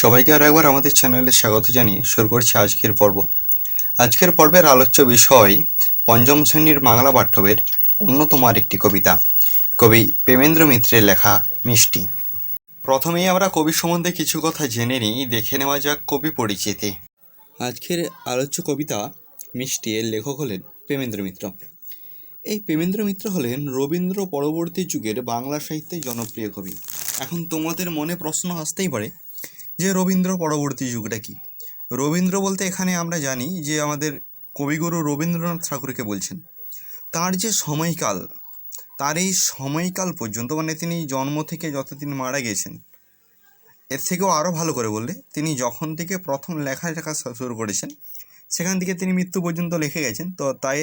সবাইকে আর একবার আমাদের চ্যানেলে স্বাগত জানিয়ে শুরু করছি আজকের পর্ব। আজকের পর্বের আলোচ্য বিষয় পঞ্চম শ্রেণির বাংলা পাঠ্যবের অন্যতম আরেকটি কবিতা, কবি প্রেমেন্দ্র মিত্রের লেখা মিষ্টি। প্রথমেই আমরা কবি সম্বন্ধে কিছু কথা জেনে নিই, দেখে নেওয়া যাক কবি পরিচিতি। আজকের আলোচ্য কবিতা মিষ্টি এর লেখক হলেন প্রেমেন্দ্র মিত্র। এই প্রেমেন্দ্র মিত্র হলেন রবীন্দ্র পরবর্তী যুগের বাংলা সাহিত্যের জনপ্রিয় কবি। এখন তোমাদের মনে প্রশ্ন আসতেই পারে যে রবীন্দ্র পরবর্তী যুগটা কি? রবীন্দ্র বলতে এখানে আমরা জানি যে আমাদের কবিগুরু রবীন্দ্রনাথ ঠাকুরকে বলছেন, তার যে সময়কাল, তার এই সময়কাল পর্যন্ত মানে তিনি জন্ম থেকে যতদিন মারা গেছেন, এর থেকেও আরও ভালো করে বললে, তিনি যখন থেকে প্রথম লেখা লেখা শুরু করেছেন, সেখান থেকে তিনি মৃত্যু পর্যন্ত লিখে গেছেন। তো তাই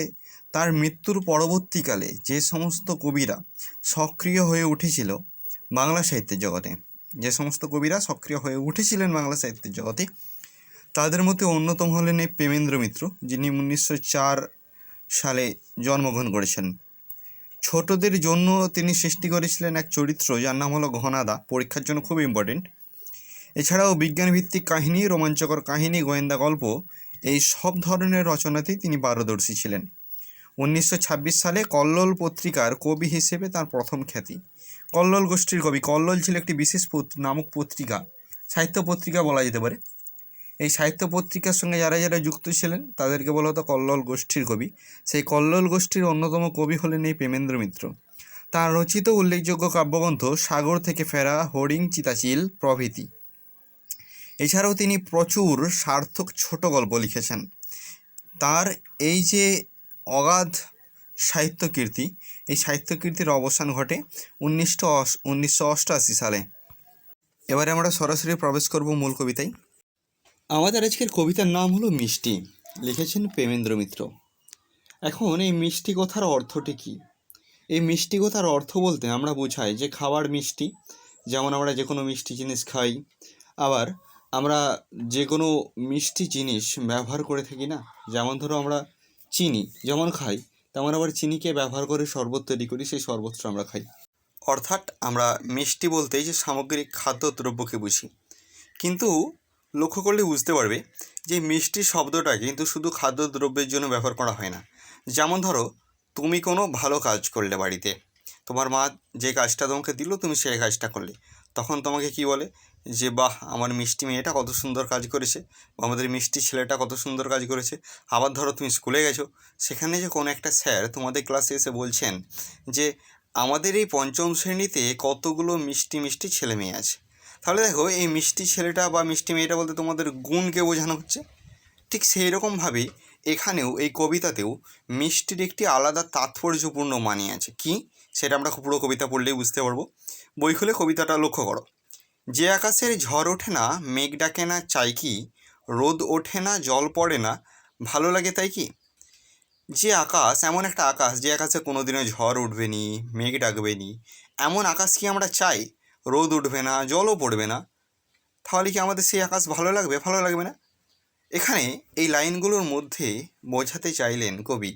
তার মৃত্যুর পরবর্তীকালে যে সমস্ত কবিরা সক্রিয় হয়ে উঠেছিল বাংলা সাহিত্যের জগতে যে সমস্ত কবিরা সক্রিয় হয়ে উঠেছিলেন বাংলা সাহিত্যের জগতে, তাদের মধ্যে অন্যতম হলেন এই প্রেমেন্দ্র মিত্র, যিনি উনিশশো চার সালে জন্মগ্রহণ করেছেন। ছোটদের জন্য তিনি সৃষ্টি করেছিলেন এক চরিত্র, যার নাম হলো ঘনাদা, পরীক্ষার জন্য খুব ইম্পর্টেন্ট এছাড়াও বিজ্ঞানভিত্তিক কাহিনী, রোমাঞ্চকর কাহিনী, গোয়েন্দা গল্প, এই সব ধরনের রচনাতেই তিনি পারদর্শী ছিলেন। উনিশশো ছাব্বিশ সালে কল্লোল পত্রিকার কবি হিসেবে তার প্রথম খ্যাতি। কল্লোল গোষ্ঠীর কবি। কল্লোল ছিল একটি বিশেষ নামক পত্রিকা। সাহিত্য পত্রিকা বলা যেতে পারে। এই সাহিত্য পত্রিকার সঙ্গে যারা যারা যুক্ত ছিলেন, তাদেরকে বলা হতো কল্লোল গোষ্ঠীর কবি। সেই কল্লোল গোষ্ঠীর অন্যতম কবি হলেন এই প্রেমেন্দ্র মিত্র। তার রচিত উল্লেখযোগ্য কাব্যগ্রন্থ সাগর থেকে ফেরা হরিং চিতাচিল, প্রভৃতি। এছাড়াও তিনি প্রচুর সার্থক ছোট গল্প লিখেছেন। তার এই যে অগাধ সাহিত্য কীর্তি এই সাহিত্য কীর্তির অবসান ঘটে উনিশশো উনিশশো অষ্টআশি সালে। এবারে আমরা সরাসরি প্রবেশ করব মূল কবিতায়। আমাদের আজকের কবিতার নাম হলো মিষ্টি। লিখেছেন প্রেমেন্দ্র মিত্র। এখন এই মিষ্টি কথার অর্থটি কী? এই মিষ্টি কথার অর্থ বলতে আমরা বোঝাই যে খাবার মিষ্টি, যেমন আমরা যে কোনো মিষ্টি জিনিস খাই, আবার আমরা যে কোনো মিষ্টি জিনিস ব্যবহার করে থাকি না? যেমন ধরো আমরা চিনি, যেমন খাই তেমন আবার চিনিকে ব্যবহার করে শরবত তৈরি করি, সেই শরবতটা আমরা খাই। অর্থাৎ আমরা মিষ্টি বলতে যে সামগ্রিক খাদ্যদ্রব্যকে বুঝি। কিন্তু লক্ষ্য করলে বুঝতে পারবে যে মিষ্টি শব্দটা কিন্তু শুধু খাদ্যদ্রব্যের জন্য ব্যবহার করা হয় না। যেমন ধরো, তুমি কোনো ভালো কাজ করলে বাড়িতে। তোমার মা যে কাজটা তোমাকে দিল, তুমি সেই কাজটা করলে। তখন তোমাকে কি বলে? যে, বাহ, আমার মিষ্টি মেয়েটা কত সুন্দর কাজ করেছে বা আমাদের মিষ্টি ছেলেটা কত সুন্দর কাজ করেছে। আবার ধরো তুমি স্কুলে গেছো, সেখানে যে কোনো একটা স্যার তোমাদের ক্লাসে এসে বলছেন যে, আমাদের এই পঞ্চম শ্রেণীতে কতগুলো মিষ্টি মিষ্টি ছেলে মেয়ে আছে? তাহলে দেখো, এই মিষ্টি ছেলেটা বা মিষ্টি মেয়েটা বলতে তোমাদের গুণকে বোঝানো হচ্ছে। ঠিক সেই রকমভাবেই এখানেও, এই কবিতাতেও মিষ্টির একটি আলাদা তাৎপর্যপূর্ণ মানে আছে। কি? সেটা আমরা পুরো কবিতা পড়লেই বুঝতে পারব। বই খুলে কবিতাটা লক্ষ্য করো। যে আকাশের ঝড় ওঠে না, মেঘ ডাকে না, চাই কি? রোদ ওঠে না, জল পড়ে না, ভালো লাগে তাই কি? যে আকাশ এমন একটা আকাশ, যে আকাশে কোনো দিনও ঝড় উঠবে নি, মেঘ ডাকবে নি, এমন আকাশ কি আমরা চাই? রোদ উঠবে না, জলও পড়বে না, তাহলে কি আমাদের সেই আকাশ ভালো লাগবে? ভালো লাগবে না? এখানে এই লাইনগুলোর মধ্যে বোঝাতে চাইলেন কবি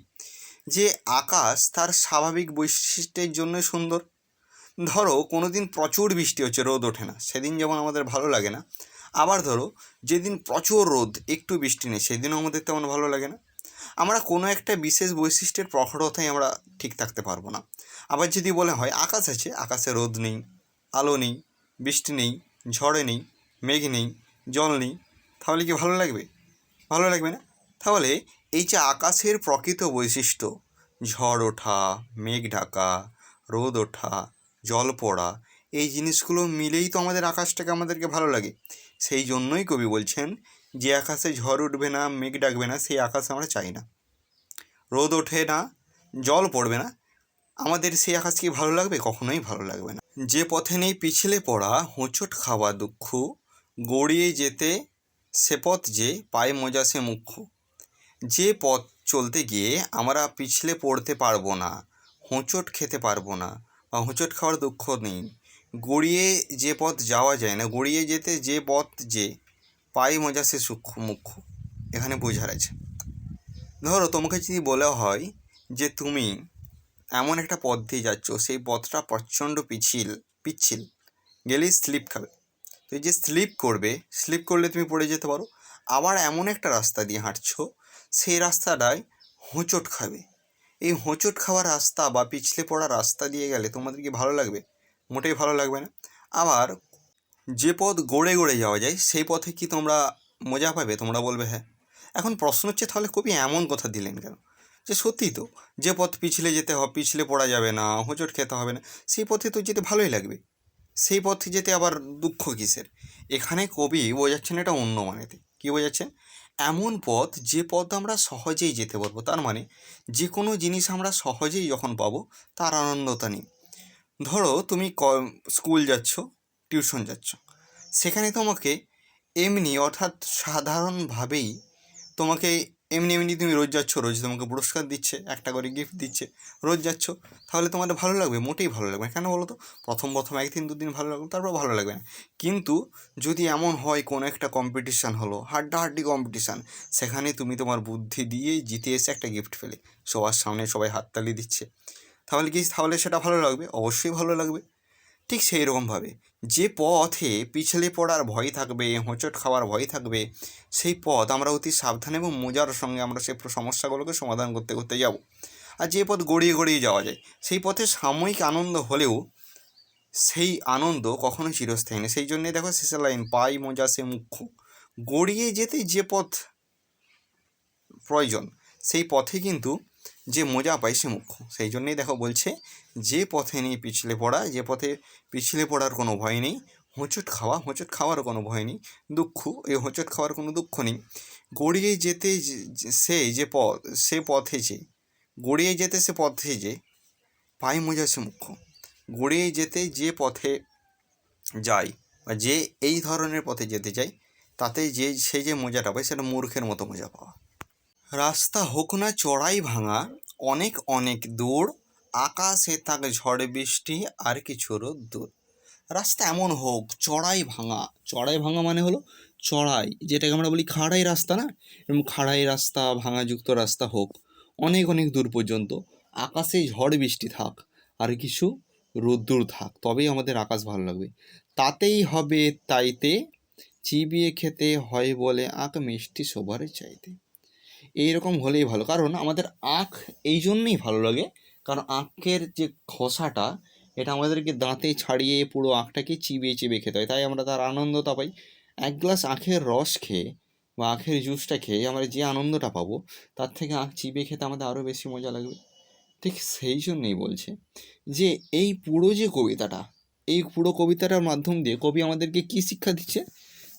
যে আকাশ তার স্বাভাবিক বৈশিষ্ট্যের জন্য সুন্দর। ধরো কোনো দিন প্রচুর বৃষ্টি হচ্ছে, রোদ ওঠে না। সেদিন যেমন আমাদের ভালো লাগে না, আবার ধরো যেদিন প্রচুর রোদ, একটু বৃষ্টি নেই, সেদিনও আমাদের তেমন ভালো লাগে না। আমরা কোনো একটা বিশেষ বৈশিষ্ট্যের প্রখরতায় আমরা ঠিক থাকতে পারব না। আবার যদি বলে হয় আকাশ আছে, আকাশে রোদ নেই, আলো নেই, বৃষ্টি নেই, ঝড়ে নেই, মেঘ নেই, জল নেই, তাহলে কি ভালো লাগবে? ভালো লাগবে না? তাহলে এই যে আকাশের প্রকৃত বৈশিষ্ট্য, ঝড় ওঠা, মেঘ ঢাকা, রোদ ওঠা জল পড়া, এই জিনিসগুলো মিলেই তো আমাদের আকাশটাকে আমাদেরকে ভালো লাগে। সেই জন্যই কবি বলছেন, যে আকাশে ঝড় উঠবে না, মেঘ ডাকবে না, সেই আকাশ আমরা চাই না। রোদ ওঠে না, জল পড়বে না, আমাদের সেই আকাশ কি ভালো লাগবে? কখনোই ভালো লাগবে না। যে পথে নেই পিছলে পড়া, হোঁচট খাওয়া দুঃখ, গড়িয়ে যেতে সে পথ যে, পায়ে মজা সে মুখ্য যে পথ চলতে গিয়ে আমরা পিছলে পড়তে পারব না, হোঁচট খেতে পারব না হোঁচট খাওয়ার দুঃখ নেই। গড়িয়ে যে পথ যাওয়া যায় না, গড়িয়ে যেতে যে পথ যে পায়ে মজা সে সূক্ষ্ম মুখ্য এখানে বোঝার আছে ধরো, তোমাকে যদি বলা হয় যে তুমি এমন একটা পথ দিয়ে যাচ্ছ, সেই পথটা প্রচণ্ড পিছিল, পিচ্ছিল, গেলেই স্লিপ খাবে। তো যে স্লিপ করবে, স্লিপ করলে তুমি পড়ে যেতে পারো। আবার এমন একটা রাস্তা দিয়ে হাঁটছো, সেই রাস্তাটায় হোঁচট খাবে। এই হোঁচট খাওয়া রাস্তা বা পিছলে পড়া রাস্তা দিয়ে গেলে তোমাদের কি ভালো লাগবে? মোটেই ভালো লাগবে না। আবার যে পথ গড়ে গড়ে যাওয়া যায়, সেই পথে কি তোমরা মজা পাবে? তোমরা বলবে হ্যাঁ। এখন প্রশ্ন হচ্ছে, তাহলে কবি এমন কথা দিলেন কেন? যে সত্যি তো, যে পথ পিছলে যেতে হবে পিছলে পড়া যাবে না, হোঁচট খেতে হবে না, সেই পথে তো যেতে ভালোই লাগবে। সেই পথে যেতে আবার দুঃখ কিসের? এখানে কবি বোঝাচ্ছেন এটা অন্য মানেতে। কী বোঝাচ্ছেন? এমন পথ যে পথ আমরা সহজেই যেতে পারব। তার মানে যে কোনো জিনিস আমরা সহজেই যখন পাবো, তার আনন্দতা নেই ধরো তুমি ক, স্কুল যাচ্ছ, টিউশন যাচ্ছ। সেখানে তোমাকে এমনি অর্থাৎ সাধারণভাবেই তোমাকে এমনি এমনি তুমি রোজ যাচ্ছ, রোজ তোমাকে পুরস্কার দিচ্ছে, একটা করে গিফট দিচ্ছে, রোজ যাচ্ছ, তাহলে তোমাদের ভালো লাগবে, মোটেই ভালো লাগবে কেন বলো তো প্রথম প্রথম একদিন, দুদিন ভালো লাগল, তারপর ভালো লাগবে না। কিন্তু যদি এমন হয়, কোনো একটা কম্পিটিশান হলো, হাড্ডাহাড্ডি কম্পিটিশান সেখানে তুমি তোমার বুদ্ধি দিয়ে জিতে এসে একটা গিফট পেলে। সবার সামনে সবাই হাততালি দিচ্ছে। তাহলে কি, তাহলে সেটা ভালো লাগবে? অবশ্যই ভালো লাগবে। ঠিক সেই রকমভাবে যে পথে পিছলে পড়ার ভয় থাকবে, হোঁচট খাওয়ার ভয় থাকবে, সেই পথ আমরা অতি সাবধান এবং মজার সঙ্গে আমরা সেই সমস্যাগুলোকে সমাধান করতে করতে যাব। আর যে পথ গড়িয়ে গড়িয়ে যাওয়া যায়, সেই পথে সাময়িক আনন্দ হলেও সেই আনন্দ কখনো চিরস্থায়ী নেই সেই জন্যে দেখো শেষের লাইন, পাই মজা সে মুখ্য। গড়িয়ে যেতে যে পথ প্রয়োজন, সেই পথে কিন্তু যে মজা পায় সে মুখ্য। সেই জন্যেই দেখো বলছে, যে পথে নেই পিছলে পড়া, যে পথে পিছলে পড়ার কোনো ভয় নেই, হোঁচট খাওয়া, হোঁচট খাওয়ার কোনো ভয় নেই, দুঃখ এই হোঁচট খাওয়ার কোনো দুঃখ নেই। গড়িয়ে যেতে সে যে পথ সে পথে যে, গড়িয়ে যেতে সে পথে যে পায় মজা সে মুখ্য। গড়িয়ে যেতে যে পথে যায় বা যে এই ধরনের পথে যেতে চায় তাতে যে, সে যে মজাটা পায়, সেটা মূর্খের মতো মজা পাওয়া। রাস্তা হোক না চড়াই ভাঙা অনেক অনেক দূর, আকাশে থাক ঝড় বৃষ্টি আর কিছু দূর রাস্তা এমন হোক, চড়াই ভাঙা। চড়াই ভাঙা মানে হলো চড়াই, যেটাকে আমরা বলি খাড়াই রাস্তা না? এরকম খাড়াই রাস্তা, ভাঙাযুক্ত রাস্তা হোক, অনেক অনেক দূর পর্যন্ত আকাশে ঝড় বৃষ্টি থাক আর কিছু রোদ্দুর থাক, তবেই আমাদের আকাশ ভালো লাগবে। তাতেই হবে তাইতে, চিবিয়ে খেতে হয় বলে আঁক মিষ্টি সবার চাইতে। এইরকম হলেই ভালো। কারণ আমাদের আখ এই জন্যই ভালো লাগে। কারণ আখের যে খোসাটা, এটা আমাদেরকে দাঁতে ছাড়িয়ে পুরো আখটাকে চিবিয়ে চিবিয়ে খেতে হয়। তাই আমরা তার আনন্দটা পাই। এক গ্লাস আখের রস খেয়ে বা আখের জুসটা খেয়ে আমরা যে আনন্দটা পাবো, তার থেকে আখ চিবিয়ে খেতে আমাদের আরও বেশি মজা লাগবে। ঠিক সেই জন্যই বলছে যে, এই পুরো যে কবিতাটা, এই পুরো কবিতাটার মাধ্যম দিয়ে কবি আমাদেরকে কী শিক্ষা দিচ্ছে?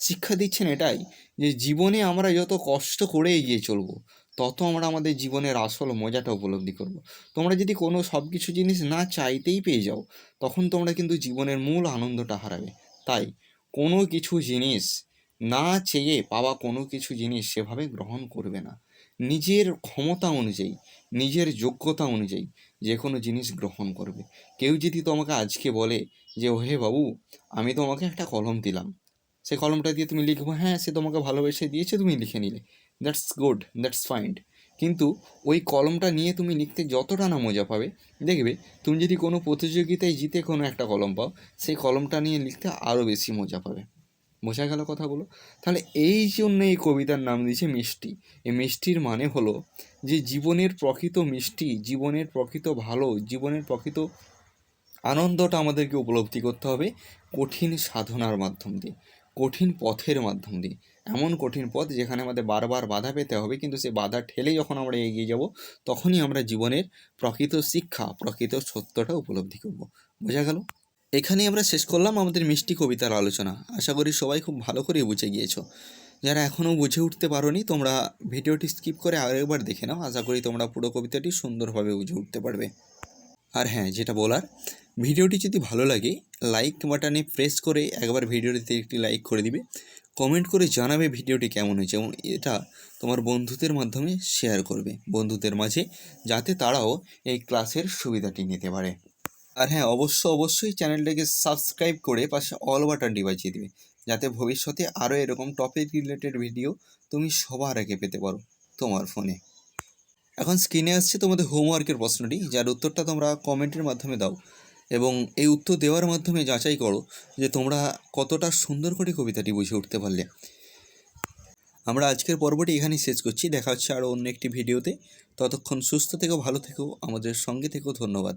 শিক্ষা দিচ্ছেন এটাই, যে জীবনে আমরা যত কষ্ট করে এগিয়ে চলবো, তত আমরা আমাদের জীবনের আসল মজাটা উপলব্ধি করব। তোমরা যদি কোনো সব কিছু জিনিস না চাইতেই পেয়ে যাও, তখন তোমরা কিন্তু জীবনের মূল আনন্দটা হারাবে। তাই কোনো কিছু জিনিস না চেয়ে পাওয়া কোনো কিছু জিনিস সেভাবে গ্রহণ করবে না। নিজের ক্ষমতা অনুযায়ী, নিজের যোগ্যতা অনুযায়ী যে কোনো জিনিস গ্রহণ করবে। কেউ যদি তোমাকে আজকে বলে যে হে বাবু, আমি তোমাকে একটা কলম দিলাম। সেই কলমটা দিয়ে তুমি লিখব হ্যাঁ সে তোমাকে ভালোবেসে দিয়েছে, তুমি লিখে নিলে। দ্যাটস গুড দ্যাটস ফাইন্ড কিন্তু ওই কলমটা নিয়ে তুমি লিখতে যতটা না মজা পাবে, দেখবে তুমি যদি কোনো প্রতিযোগিতায় জিতে কোনো একটা কলম পাও, সেই কলমটা নিয়ে লিখতে আরও বেশি মজা পাবে। বোঝা গেল কথাগুলো? তাহলে এই জন্য এই কবিতার নাম দিয়েছে মিষ্টি। এই মিষ্টির মানে হলো যে জীবনের প্রকৃত মিষ্টি, জীবনের প্রকৃত ভালো, জীবনের প্রকৃত আনন্দটা আমাদেরকে উপলব্ধি করতে হবে কঠিন সাধনার মাধ্যম দিয়ে। কঠিন পথের মাধ্যম দিয়ে। এমন কঠিন পথ যেখানে আমাদের বারবার বাধা পেতে হবে, কিন্তু সেই বাধা ঠেলে যখন আমরা এগিয়ে যাব, তখনই আমরা জীবনের প্রকৃত শিক্ষা, প্রকৃত সত্যটা উপলব্ধি করব। বোঝা গেল? এখানেই আমরা শেষ করলাম আমাদের মিষ্টি কবিতার আলোচনা। আশা করি সবাই খুব ভালো করে বুঝে গিয়েছো। যারা এখনও বুঝে উঠতে পারোনি, তোমরা ভিডিওটি স্কিপ করে আরেকবার দেখে নাও। আশা করি তোমরা পুরো কবিতাটি সুন্দরভাবে বুঝে উঠতে পারবে। আর হ্যাঁ যেটা বলার ভিডিওটি যদি ভালো লাগে লাইক বাটনে প্রেস করে একবার ভিডিওটিতে একটি লাইক করে দিবে। কমেন্ট করে জানাবে ভিডিওটি কেমন হয়েছে এবং এটা তোমার বন্ধুদের মাধ্যমে শেয়ার করবে। বন্ধুদের মাঝে যাতে তারাও এই ক্লাসের সুবিধাটি নিতে পারে। আর হ্যাঁ অবশ্য অবশ্যই চ্যানেলটাকে সাবস্ক্রাইব করে পাশে অল বাটনটি বাজিয়ে দিবে। যাতে ভবিষ্যতে আরও এরকম টপিক রিলেটেড ভিডিও তুমি সবার আগে পেতে পারো তোমার ফোনে এখন স্ক্রিনে আসছে তোমাদের হোমওয়ার্কের প্রশ্নটি। যার উত্তরটা তোমরা কমেন্টের মাধ্যমে দাও। এবং এই উত্তর দেওয়ার মাধ্যমে যাচাই করো যে তোমরা কতটা সুন্দর করে কবিতাটি বুঝে উঠতে পারলে। আমরা আজকের পর্বটি এখানেই শেষ করছি। দেখা হচ্ছে আরও অন্য একটি ভিডিওতে। ততক্ষণ সুস্থ থেকো, ভালো থেকো, আমাদের সঙ্গে থেকেও ধন্যবাদ।